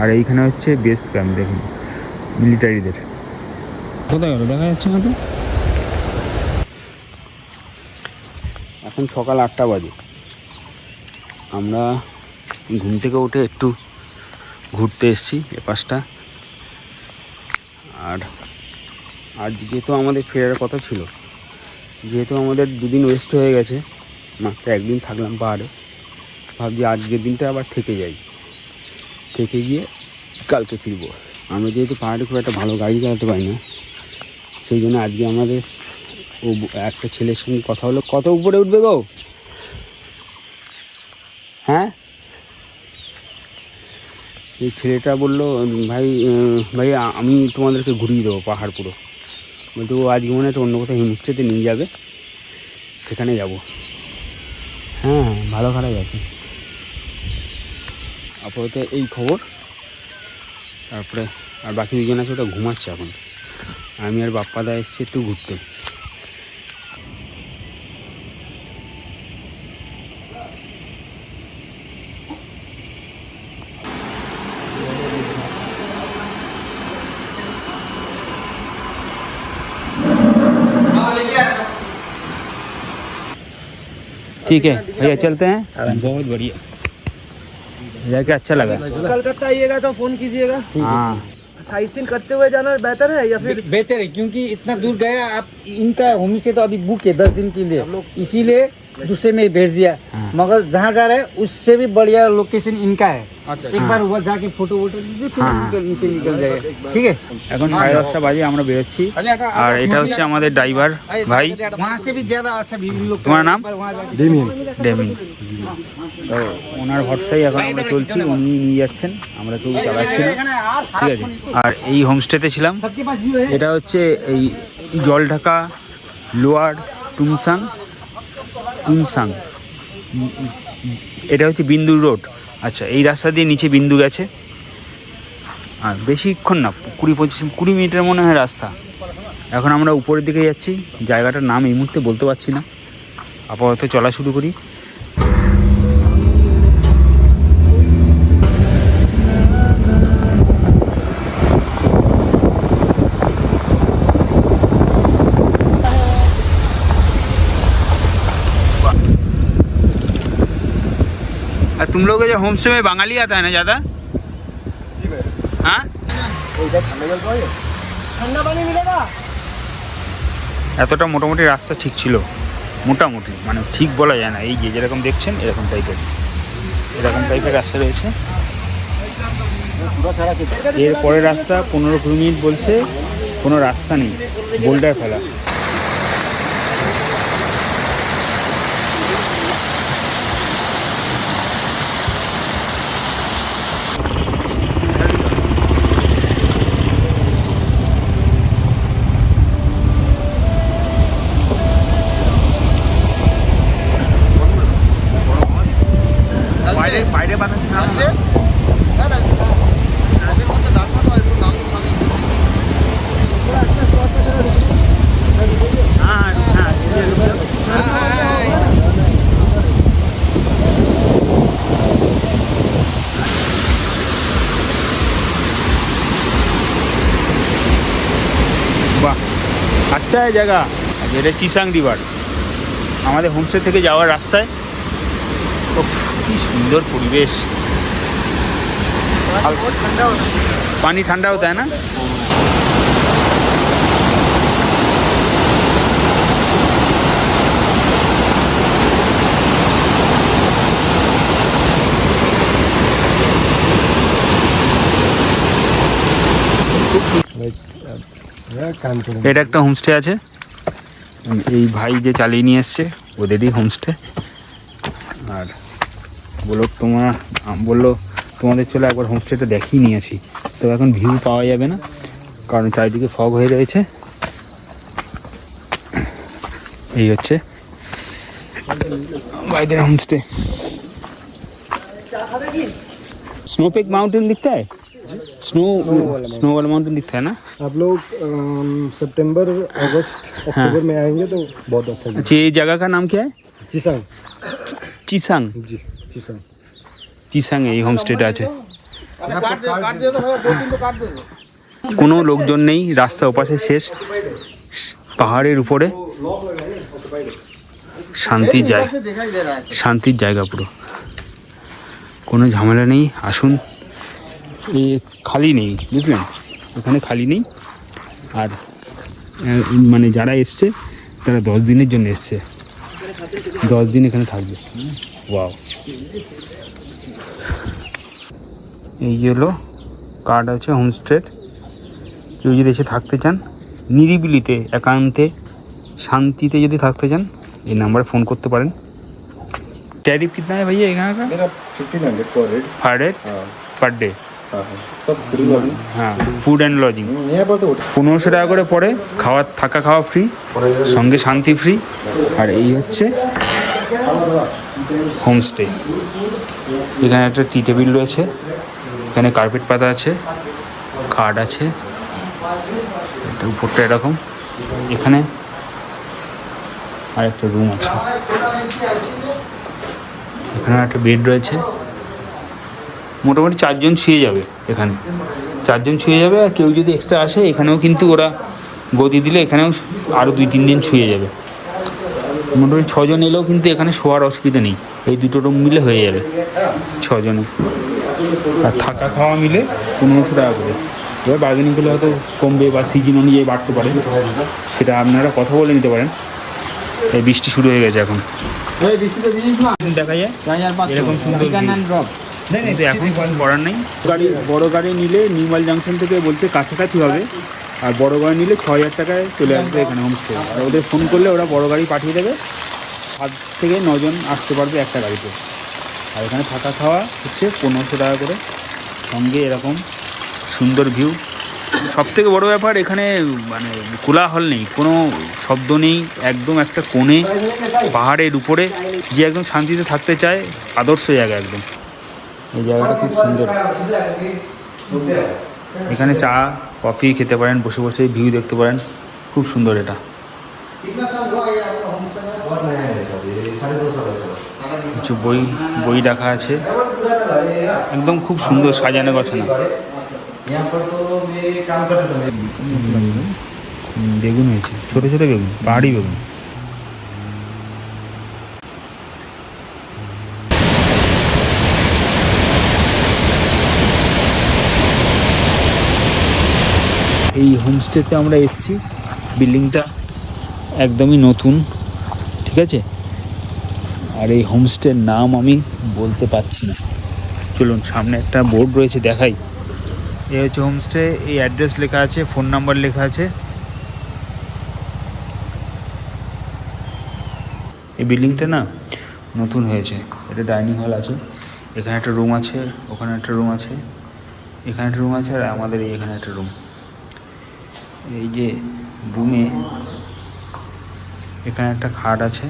আর এইখানে হচ্ছে base camp দেখুন মিলিটারিদের। কোথায় গেল দেখা যাচ্ছে না তো? এখন সকাল আটটা বাজে। আমরা ঘুম থেকে উঠে একটু ঘুরতে এসেছি এ পাশটা আর আজকে তো আমাদের ফেরার কথা ছিল যেহেতু আমাদের দুদিন ওয়েস্ট হয়ে গেছে মাত্র একদিন থাকলাম পাহাড়ে ভাবছি আজকের দিনটা আবার থেকে যাই। থেকে গিয়ে কালকে ফিরবো। আমরা যেহেতু পাহাড়ে খুব একটা ভালো গাড়ি চালাতে পারি না, সেই জন্য আজকে আমাদের ও একটা ছেলের সঙ্গে কথা হলো। কত উপরে উঠবে গো? হ্যাঁ? এই ছেলেটা বলল ভাই ভাই আমি তোমাদেরকে ঘুরিয়ে দেবো পাহাড় পুরো। বলতে ও আজকে মনে হয় অন্য কোথাও হিমস্টেতে নিয়ে যাবে। সেখানে যাব। হ্যাঁ ভালো খারাপ আছে। আপাতত এই খবর তারপরে আর বাকি দুজন আছে ওটা ঘুমাচ্ছে এখন আমি আর বাপ্পাদা এসছি একটু ঘুরতে ठीक है भैया चलते हैं बहुत बढ़िया क्या अच्छा लगा? कलकत्ता आइएगा तो फ़ोन कीजिएगा। हाँ साइट सीन करते हुए जाना बेहतर है या फिर बेहतर है क्योंकि इतना दूर गया आप इनका होम स्टे तो अभी बुक है दस दिन के लिए। इसीलिए दूसरे में भेज दिया हाँ। मगर जहाँ जा रहे हैं उससे भी बढ़िया लोकेशन इनका है एक बार वहाँ जाके फोटो वोटो लीजिए फिर हाँ। निकल- नीचे निकल जाएगा ठीक है এখন সাড়ে দশটা বাজে আমরা বেরোচ্ছি আর এটা হচ্ছে আমাদের ড্রাইভার ভাই वहाँ से भी ज्यादा अच्छा व्यू लोग तुम्हारा नाम? वहाँ जाके- ডেমি তো ওনার ভরসাই এখন আমরা চলছি উনি নিয়ে যাচ্ছেন আমরা কেউ চালাচ্ছি না ঠিক আছে আর এই হোমস্টেতে ছিলাম सबके पास जियो है এটা হচ্ছে এই জলঢাকা লোয়ার টুমসাং উম, এটা হচ্ছে বিন্দু রোড। আচ্ছা এই রাস্তা দিয়ে নিচে বিন্দু গেছে। আর বেশিক্ষণ না কুড়ি পঁচিশ কুড়ি মিনিটের মনে হয় রাস্তা। এখন আমরা উপরের দিকে যাচ্ছি। জায়গাটার নাম এই মুহূর্তে বলতে পারছি না। আপাতত চলা শুরু করি। तुम लोग के जो होम स्टे में बंगाली आता है ना ज़्यादा हाँ ठंडा पानी मिलेगा এতটা মোটামুটি রাস্তা ঠিক ছিল মোটামুটি মানে ঠিক বলা যায় না এই যে যেরকম দেখছেন এরকম টাইপের এরকম টাইপের রাস্তা রয়েছে এর পরের রাস্তা পনেরো কুড়ি মিনিট বলছে কোনো রাস্তা নেই বোল্ডার ফেলা এই জায়গা। যেটা এটা চিসাং রিভার আমাদের হোমস্টে থেকে যাওয়ার রাস্তায়। ও কি সুন্দর পরিবেশ। পানি ঠান্ডা তাই है হ্যাঁ, এটা একটা হোমস্টে আছে। এই ভাই যে চালিয়ে নিয়ে এসছে, ওদেরই হোমস্টে। আর বলো তোমরা বলল তোমাদের চলে একবার হোমস্টেটা দেখিয়ে নিয়েছি তো এখন ভিউ পাওয়া যাবে না, কারণ চারিদিকে ফগ হয়ে রয়েছে। এই হচ্ছে ভাইদের হোমস্টে। স্নোপেক মাউন্টেন দেখতে হয় स्नो स्नो वाला माउंटेन दिखता है ना आप लोग अम, सितंबर अगस्त अक्टूबर में आएंगे तो बहुत अच्छा अच्छा ये जगह का नाम क्या है चिसंग চিসাং जी चिसंग চিসাং এই হোমস্টেটা আছে কোনো লোকজন নেই রাস্তা ওপাশে শেষ পাহাড়ের উপরে শান্তির জায়গা শান্তির জায়গা পুরো কোনো ঝামেলা নেই আসুন এ খালি নেই বুঝলেন এখানে খালি নেই আর আহ, মানে যারা এসছে তারা দশ দিনের জন্য এসছে দশ দিন এখানে থাকবে ওয়াও এই যে হলো কার্ড আছে হোমস্টের কেউ যদি এসে থাকতে চান নিরিবিলিতে একান্তে শান্তিতে যদি থাকতে চান এই নাম্বারে ফোন করতে পারেন टैरिफ कितना है भैया यहाँ का मेरा fifteen hundred per head per day হ্যাঁ ফুড অ্যান্ড লজিং পনেরোশো টাকা করে পড়ে, খাওয়া, থাকা, খাওয়া ফ্রি সঙ্গে শান্তি ফ্রি আর এই হচ্ছে হোমস্টে এখানে একটা টি টেবিল রয়েছে, এখানে কার্পেট পাতা আছে, খাট আছে এটা উপরটা এরকম। এখানে আর একটা রুম আছে। এখানে একটা বেড রয়েছে। মোটামুটি চারজন শুয়ে যাবে এখানে। চারজন শুয়ে যাবে আর কেউ যদি এক্সট্রা আসে এখানেও কিন্তু ওরা গদি দিলে এখানেও আরও দুই তিন দিন শুয়ে যাবে। মোটামুটি ছজন এলেও কিন্তু এখানে শোয়ার অসুবিধা নেই। এই দুটো রুম মিলে হয়ে যাবে ছজনে। আর থাকা খাওয়া মিলে পনেরোশো টাকা করে। এবার বার্গেনিং করলে হয়তো কমবে বা সিজন অনুযায়ী বাড়তে পারে। সেটা আপনারা কথা বলে নিতে পারেন। এই বৃষ্টি শুরু হয়ে গেছে এখন। দেখা যায়। এরকম সুন্দর। কিন্তু এখন কিছু করার নেই। গাড়ি বড় গাড়ি নিলে নিউমাল জাংশন থেকে বলতে কাছাকাছি হবে। আর বড় গাড়ি নিলে ছ হাজার টাকায় চলে আসবে এখানে হোমস্টে আর ওদের ফোন করলে ওরা বড় গাড়ি পাঠিয়ে দেবে। সাত থেকে নজন আসতে পারবে একটা গাড়িতে। আর এখানে থাকা খাওয়া হচ্ছে পনেরোশো টাকা করে। সঙ্গে এরকম সুন্দর ভিউ সব থেকে বড়ো ব্যাপার এখানে মানে কোলাহল নেই। কোনো শব্দ নেই একদম একটা কোণে পাহাড়ের উপরে যে একদম শান্তিতে থাকতে চায় আদর্শ জায়গা একদম। এই জায়গাটা খুব সুন্দর। এখানে চা, কফি খেতে পারেন, বসে বসে ভিউ দেখতে পারেন। খুব সুন্দর এটা। কিছু বই বই রাখা আছে। একদম খুব সুন্দর সাজানো গোছানো। বেগুন হয়েছে, ছোটো ছোটো বেগুন, পাহাড়ি বেগুন। এই হোমস্টেতে আমরা এসেছি। বিল্ডিংটা একদমই নতুন, ঠিক আছে? আর এই হোমস্টের নাম আমি বলতে পারছি না। চলুন, সামনে একটা বোর্ড রয়েছে, দেখাই। এই হচ্ছে হোমস্টে এই অ্যাড্রেস লেখা আছে ফোন নাম্বার লেখা আছে। এই বিল্ডিংটা না নতুন হয়েছে, এটা ডাইনিং হল আছে। এখানে একটা রুম আছে, ওখানে একটা রুম আছে, এখানে একটা রুম আছে, আর আমাদের এখানে একটা রুম এই যে রুমে এখানে একটা খাট আছে,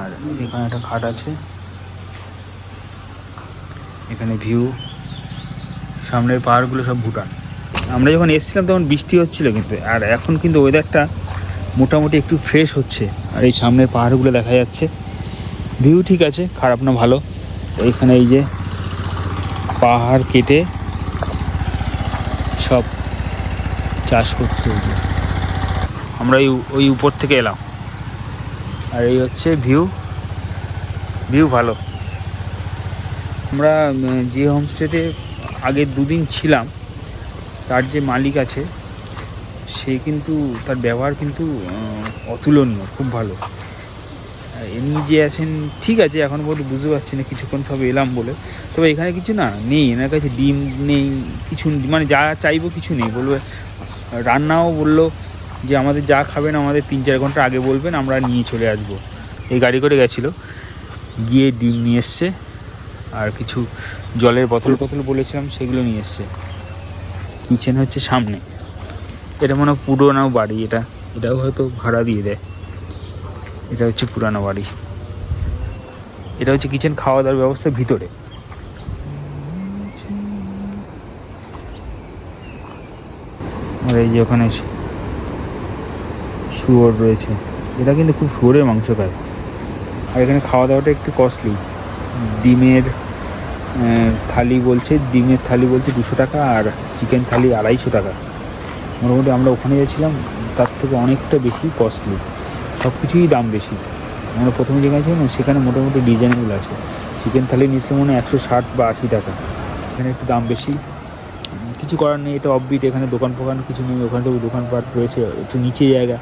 আর এখানে একটা খাট আছে। এখানে ভিউ। সামনের পাহাড়গুলো সব ভুটান। আমরা যখন এসেছিলাম তখন বৃষ্টি হচ্ছিল কিন্তু, আর এখন কিন্তু ওয়েদারটা মোটামুটি একটু ফ্রেশ হচ্ছে। আর এই সামনের পাহাড়গুলো দেখা যাচ্ছে। ভিউ ঠিক আছে, খারাপ না ভালো। এইখানে এই যে পাহাড় কেটে সব চাষ করতে যে। আমরা ওই উপর থেকে এলাম। আর এই হচ্ছে ভিউ। ভিউ ভালো। আমরা যে হোমস্টেতে আগের দুদিন ছিলাম, তার যে মালিক আছে, সে কিন্তু, তার ব্যবহার কিন্তু অতুলনীয়, খুব ভালো। এমনি যে আছেন, ঠিক আছে, এখন পর্যন্ত বুঝতে পারছি না, কিছুক্ষণ সব এলাম বলে। তবে এখানে কিছু না, নেই, এনার কাছে ডিম নেই, কিছু মানে যা চাইব কিছু নেই, বলবে রান্নাও বলল যে আমাদের যা খাবেন আমাদের তিন চার ঘণ্টা আগে বলবেন, আমরা নিয়ে চলে আসব। এই গাড়ি করে গেছিল। গিয়ে ডিম নিয়ে এসছে, আর কিছু জলের বোতল টতল বলেছিলাম, সেগুলো নিয়ে এসছে। কিচেন হচ্ছে সামনে। এটা মনে হয় পুরোনো বাড়ি, এটা, এটাও হয়তো ভাড়া দিয়ে দেয়। এটা হচ্ছে পুরানো বাড়ি। এটা হচ্ছে কিচেন খাওয়া দাওয়ার ব্যবস্থা ভিতরে। আর এই যে ওখানে শুয়োর রয়েছে। এটা কিন্তু খুব শুয়োরের মাংস খায়। আর এখানে খাওয়া দাওয়াটা একটু কস্টলি ডিমের থালি বলছে, ডিমের থালি বলছে দুশো টাকা আর চিকেন থালি আড়াইশো টাকা। মোটামুটি আমরা ওখানে গেছিলাম, তার থেকে অনেকটা বেশি কস্টলি সব কিছুই দাম বেশি। আমরা প্রথমে যেখানে ছিলাম, সেখানে মোটামুটি ডিজাইনগুলো আছে। চিকেন থালি নিয়েছিলাম মনে হয় একশো ষাট বা আশি টাকা। এখানে একটু দাম বেশি। কিছু করার নেই, এটা অফবিট এখানে দোকান ফোকান কিছু নেই, ওখানে তো দোকানপাট রয়েছে, একটু নিচে জায়গা।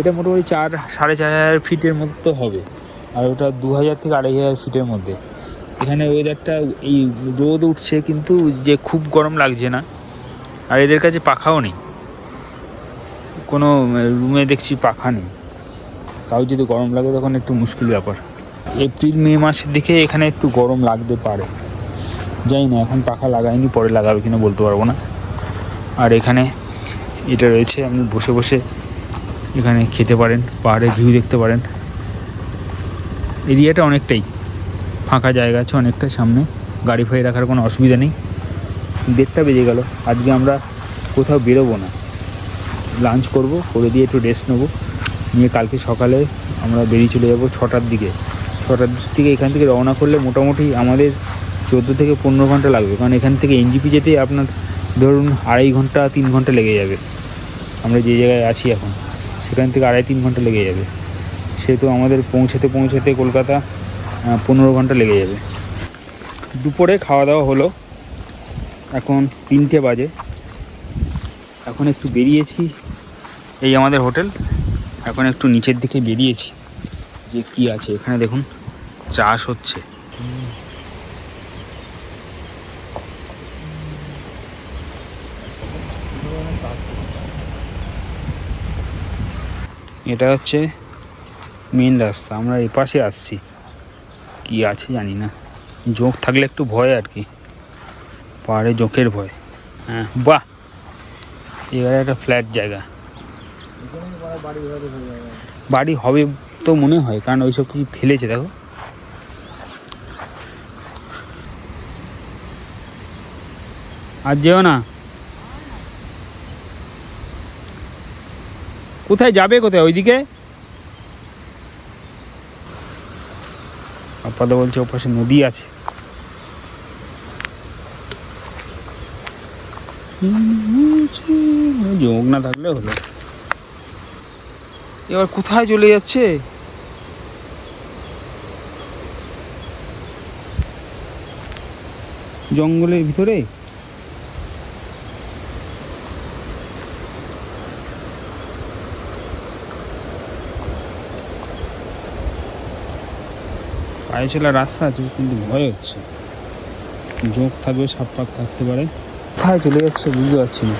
এটা মোটামুটি চার, সাড়ে চার হাজার ফিটের মধ্যে তো হবে, আর ওটা দু হাজার থেকে আড়াই হাজার ফিটের মধ্যে। এখানে ওয়েদারটা এই রোদ উঠছে কিন্তু যে খুব গরম লাগছে না, আর এদের কাছে পাখাও নেই। কোনো রুমে দেখছি পাখা নেই। তাও যদি গরম লাগে তখন একটু মুশকিল ব্যাপার। এপ্রিল, মে মাসের দিকে এখানে একটু গরম লাগতে পারে। জানি না, এখন পাখা লাগাইনি, পরে লাগাবে কিনা বলতে পারব না। আর এখানে এটা রয়েছে, আপনি বসে বসে এখানে খেতে পারেন পাহাড়ের ভিউ দেখতে পারেন। এরিয়াটা অনেকটাই, ফাঁকা জায়গা আছে অনেকটা সামনে, গাড়ি ফাড়ি রাখার কোনো অসুবিধা নেই। দেড়টা বেজে গেল, আজকে আমরা কোথাও বেরোবো না। লাঞ্চ করব, করে দিয়ে একটু রেস্ট নেব। নিয়ে কালকে সকালে আমরা বেরিয়ে চলে যাব ছটার দিকে। ছটার দিক থেকে এখান থেকে রওনা করলে মোটামুটি আমাদের চোদ্দ থেকে পনেরো ঘণ্টা লাগবে। কারণ এখান থেকে এনজিপি যেতে আপনার ধরুন আড়াই ঘণ্টা, তিন ঘণ্টা লেগে যাবে। আমরা যে জায়গায় আছি এখন, সেখান থেকে আড়াই, তিন ঘণ্টা লেগে যাবে। সেহেতু আমাদের পৌঁছাতে পৌঁছাতে কলকাতা পনেরো ঘণ্টা লেগে যাবে। দুপুরে খাওয়া দাওয়া হলো। এখন তিনটে বাজে। এখন একটু বেরিয়েছি। এই আমাদের হোটেল। এখন একটু নিচের দিকে বেরিয়েছি। যে কি আছে, এখানে দেখুন, চাষ হচ্ছে। এটা হচ্ছে মেন রাস্তা, আমরা এই পাশে আসছি। কি আছে জানি না। জোঁক থাকলে একটু ভয় আর কি। পাহাড়ে জোঁকের ভয়। হ্যাঁ বাহ! এবারে একটা ফ্ল্যাট জায়গা। বাড়ি হবে তো মনে হয়, কারণ ওইসব কিছু ফেলেছে, দেখো। আর যেও না। কোথায় যাবে কোথায়? ওইদিকে? আপাতত বলছে ওপাশে নদী আছে। যোগ না থাকলে হলো। এবার কোথায় চলে যাচ্ছে? জঙ্গলের ভিতরে? চলার রাস্তা আছে কিন্তু ভয় হচ্ছে। যোগ থাকবে সাপ পাক থাকতে পারে। কোথায় চলে যাচ্ছে বুঝতে পারছি না।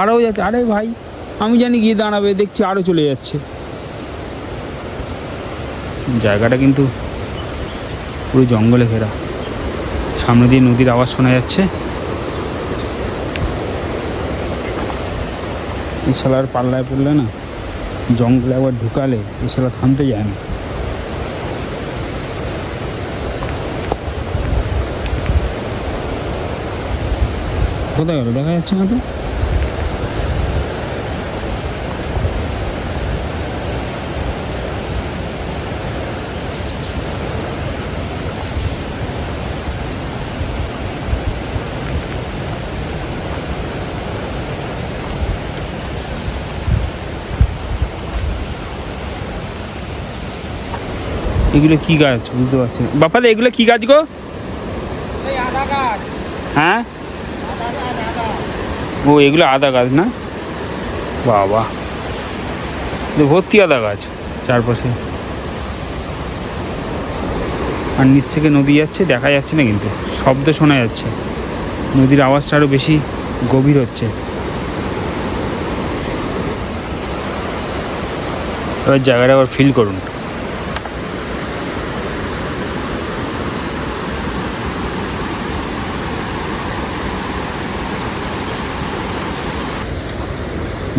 আরও যাচ্ছে আরে ভাই আমি জানি গিয়ে দাঁড়াবে দেখছি আরও চলে যাচ্ছে। জায়গাটা কিন্তু পুরো জঙ্গলে ঘেরা। সামনে দিয়ে নদীর আওয়াজ শোনা যাচ্ছে। ইশালার শালার পাল্লায় পড়লে না জঙ্গলে একবার ঢুকালে ইশালা শালা থামতে যায় না। কোথায় গেল দেখা যাচ্ছে না তো? এগুলো কি গাছ? বুঝতে পারছি না। বাপাদা এগুলো কি গাছ গো? হ্যাঁ? ও, এগুলো আদা গাছ না? বাবা। ভর্তি আদা গাছ চারপাশে। আর নিচ থেকে নদী যাচ্ছে, দেখা যাচ্ছে না কিন্তু। শব্দ শোনা যাচ্ছে। নদীর আওয়াজটা আরও বেশি গভীর হচ্ছে। এবার জায়গাটা আবার ফিল করুন।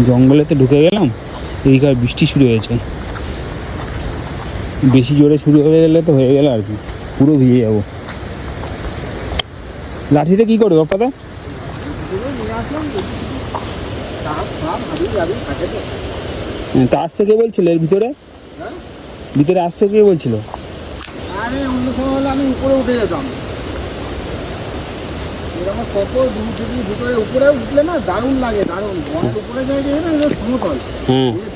জঙ্গলেতে ঢুকে গেলাম আর বৃষ্টি শুরু হয়েছে। বেশি জোরে শুরু হয়ে গেলে তো হয়ে গেল আর কি পুরো ভিজে যাব। লাঠিটা কী করবে বাপ্পাদা? হ্যাঁ, তা আসছে কে বলছিল এর ভিতরে? ভিতরে আসছে কে বলছিল? আরে অন্য সময় হলে আমি উপরে উঠে যেতাম। এরকম কত দূর থেকে ভিতরে উপরে উঠলে না দারুণ লাগে দারুণ। বনের উপরে না সমতল।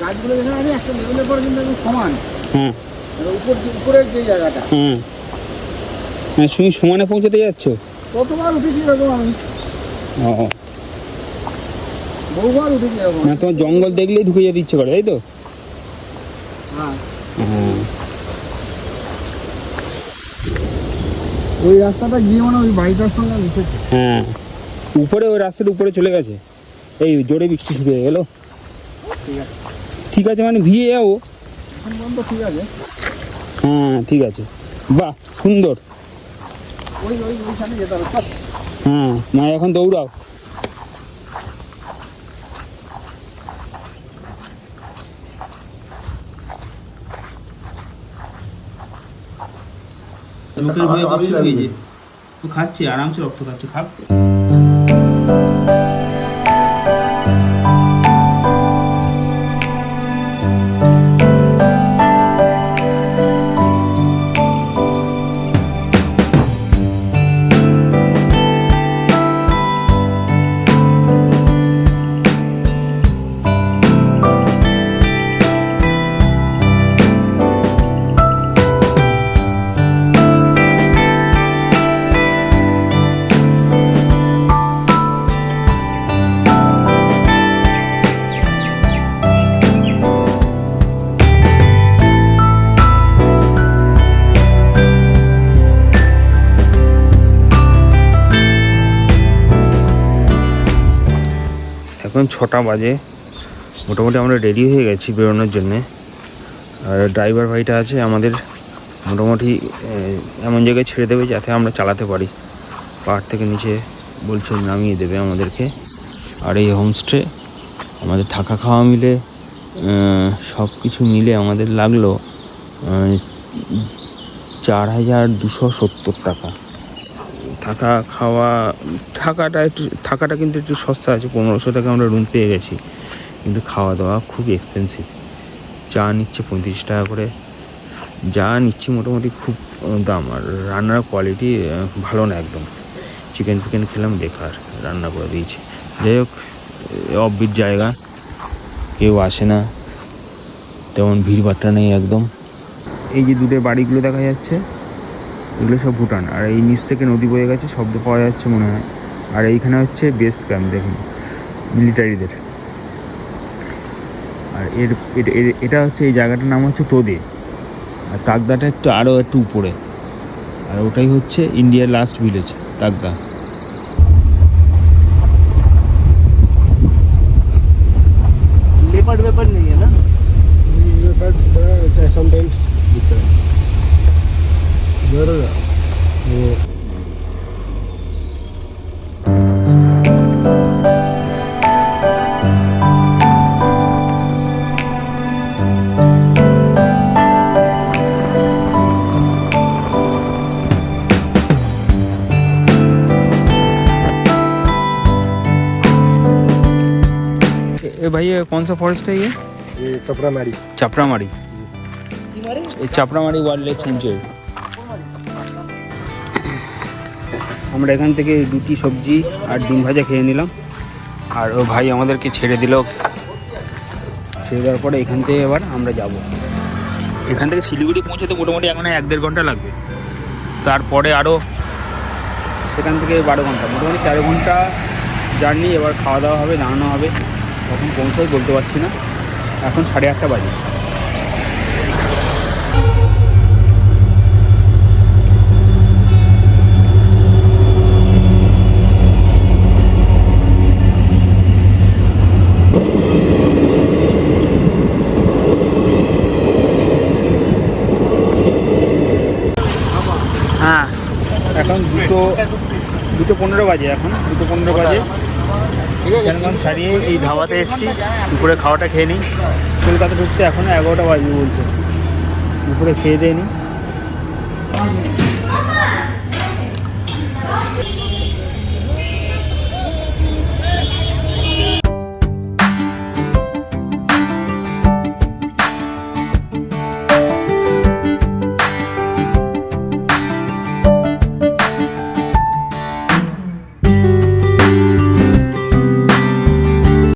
গাছগুলো যেখানে আছে একটা লেভেলের পরে কিন্তু একদম সমান। হ্যাঁ উপর যে- উপরের যে জায়গাটা। হ্যাঁ তুমি সমানে পৌঁছাতে যাচ্ছ? কতবার উঠেছি এরকম আমি। বহুবার উঠেছি এরকম। মানে তোমার জঙ্গল দেখলেই ঢুকে যেতে ইচ্ছে করে তাই তো? হ্যাঁ। ওই রাস্তাটা গিয়ে মানে ওই বাড়িটার সঙ্গে হ্যাঁ উপরে ওই রাস্তার উপরে চলে গেছে। এই জোরে বৃষ্টি শুরু হয়ে গেলো। ঠিক আছে ঠিক আছে মানে ভিয়ে যাব ঠিক আছে। হ্যাঁ ঠিক আছে। বাহ সুন্দর। হ্যাঁ না এখন দৌড়াও। লোকের ভয়ে আমি বসে। রয়েছে তো খাচ্ছে আরামসে রক্ত খাচ্ছে খাক এখন ছটা বাজে। মোটামুটি আমরা রেডি হয়ে গেছি বেরোনোর জন্যে। আর ড্রাইভার ভাইটা আছে, আমাদের মোটামুটি এমন জায়গায় ছেড়ে দেবে যাতে আমরা চালাতে পারি। পাহাড় থেকে নিচে বলছে নামিয়ে দেবে আমাদেরকে। আর এই হোমস্টে আমাদের থাকা খাওয়া মিলে সব কিছু মিলে আমাদের লাগল চার হাজার দুশো সত্তর টাকা। থাকা, খাওয়া, থাকাটা একটু, থাকাটা কিন্তু একটু সস্তা আছে। পনেরোশো টাকা আমরা রুম পেয়ে গেছি। কিন্তু খাওয়া দাওয়া খুব এক্সপেন্সিভ চা নিচ্ছে পঁয়ত্রিশ টাকা করে। যা নিচ্ছে মোটামুটি খুব দাম। আর রান্নার কোয়ালিটি ভালো না একদম। চিকেন ফিকেন খেলাম, বেকার। রান্না করে দিয়েছে। যাই হোক অফবিট জায়গা। কেউ আসে না। তেমন ভিড়ভাট্টা নেই একদম। এই যে দূরে বাড়িগুলো দেখা যাচ্ছে। এগুলো সব ভুটান। আর এই নিচ থেকে নদী বয়ে গেছে, শব্দ পাওয়া যাচ্ছে মনে হয়। আর এইখানে হচ্ছে বেস ক্যাম্প দেখুন মিলিটারিদের আর এর এটা হচ্ছে এই জায়গাটার নাম হচ্ছে তোদে। আর তাকদাটা একটু আরও একটু উপরে। আর ওটাই হচ্ছে ইন্ডিয়ার লাস্ট ভিলেজ তাকদা। भाई ये कौन सा फॉरेस्ट है ये? ये चपरा माड़ी चपरा माड़ी चपरा माड़ी वाइल्ड लाइफ सेंचुरी আমরা এখান থেকে রুটি, সবজি আর ডিম ভাজা খেয়ে নিলাম। আর ও ভাই আমাদেরকে ছেড়ে দিল। ছেড়ে দেওয়ার পরে এখান থেকে এবার আমরা যাব। এখান থেকে শিলিগুড়ি পৌঁছাতে মোটামুটি এখন এক দেড় ঘণ্টা লাগবে। তারপরে আরও সেখান থেকে বারো ঘণ্টা। মোটামুটি তেরো ঘণ্টা জার্নি, এবার খাওয়া দাওয়া হবে, দাঁড়ানো হবে। কখন পৌঁছাই বলতে পারছি না। এখন সাড়ে আটটা বাজে হ্যাঁ এখন দুটো দুটো পনেরো বাজে এখন দুটো পনেরো বাজে। সেরকম ছাড়িয়ে এই ধাবাতে এসেছি দুপুরে খাওয়াটা খেয়ে নিই। কলকাতা ঢুকতে এখন এগারোটা বাজবে বলছে। দুপুরে খেয়ে দিয়ে নিই